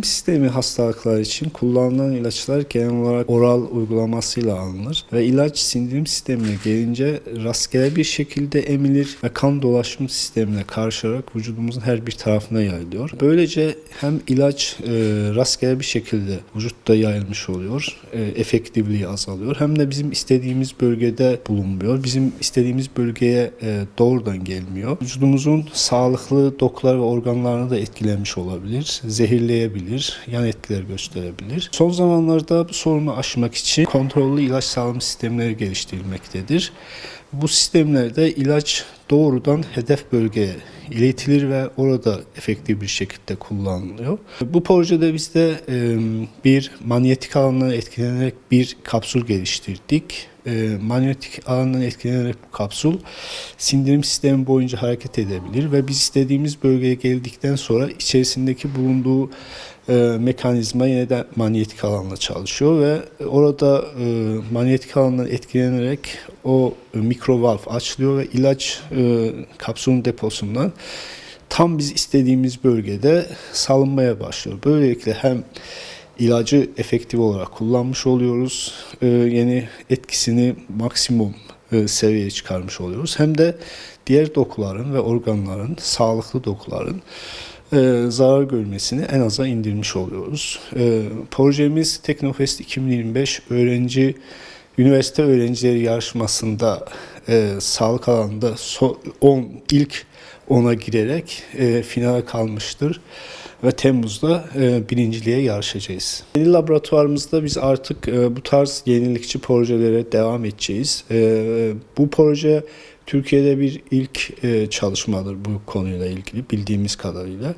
Sindirim sistemi hastalıkları için kullanılan ilaçlar genel olarak oral uygulamasıyla alınır ve ilaç sindirim sistemine gelince rastgele bir şekilde emilir ve kan dolaşım sistemine karışarak vücudumuzun her bir tarafına yayılıyor. Böylece hem ilaç e, rastgele bir şekilde vücutta yayılmış oluyor, e, efektifliği azalıyor hem de bizim istediğimiz bölgede bulunmuyor. Bizim istediğimiz bölgeye e, doğrudan gelmiyor. Vücudumuzun sağlıklı dokular ve organlarını da etkilemiş olabilir, zehirleyebilir, yan etkiler gösterebilir. Son zamanlarda bu sorunu aşmak için kontrollü ilaç sağlam sistemleri geliştirilmektedir. Bu sistemlerde ilaç doğrudan hedef bölgeye iletilir ve orada efektif bir şekilde kullanılıyor. Bu projede biz de bir manyetik alandan etkilenerek bir kapsül geliştirdik. Manyetik alandan etkilenerek bu kapsül sindirim sistemi boyunca hareket edebilir ve biz istediğimiz bölgeye geldikten sonra içerisindeki bulunduğu e, mekanizma yine de manyetik alanla çalışıyor ve orada e, manyetik alandan etkilenerek o e, mikrovalv açılıyor ve ilaç e, kapsülün deposundan tam biz istediğimiz bölgede salınmaya başlıyor. Böylelikle hem ilacı efektif olarak kullanmış oluyoruz, e, yeni etkisini maksimum e, seviyeye çıkarmış oluyoruz. Hem de diğer dokuların ve organların, sağlıklı dokuların e, zarar görmesini en aza indirmiş oluyoruz. E, projemiz Teknofest 2025 öğrenci üniversite öğrencileri yarışmasında e, sağlık alanında so, 10 ilk 10'a girerek e, finale kalmıştır ve Temmuz'da e, birinciliğe yarışacağız. Yeni laboratuvarımızda biz artık e, bu tarz yenilikçi projelere devam edeceğiz. E, bu proje Türkiye'de bir ilk e, çalışmadır bu konuyla ilgili bildiğimiz kadarıyla.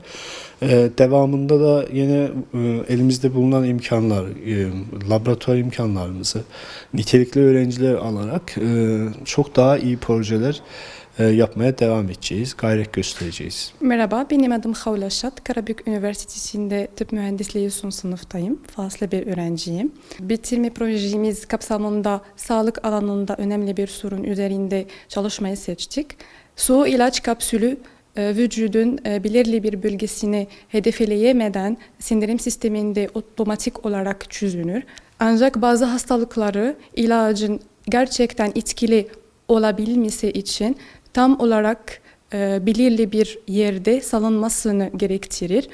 E, devamında da yine e, elimizde bulunan imkanlar, e, laboratuvar imkanlarımızı nitelikli öğrenciler alarak e, çok daha iyi projeler e, yapmaya devam edeceğiz, gayret göstereceğiz. Merhaba, benim adım Havla Şat. Karabük Üniversitesi'nde tıp mühendisliği son sınıftayım. Faslı bir öğrenciyim. Bitirme projemiz kapsamında sağlık alanında önemli bir sorun üzerinde çalışmayı seçtik. Su ilaç kapsülü e, vücudun e, belirli bir bölgesini hedefleyemeden sindirim sisteminde otomatik olarak çözünür. Ancak bazı hastalıkları ilacın gerçekten etkili olabilmesi için tam olarak e, belirli bir yerde salınmasını gerektirir.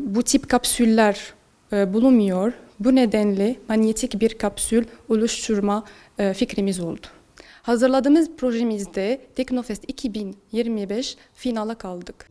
Bu tip kapsüller bulunmuyor. Bu nedenle manyetik bir kapsül oluşturma fikrimiz oldu. Hazırladığımız projemizde Teknofest 2025 finale kaldık.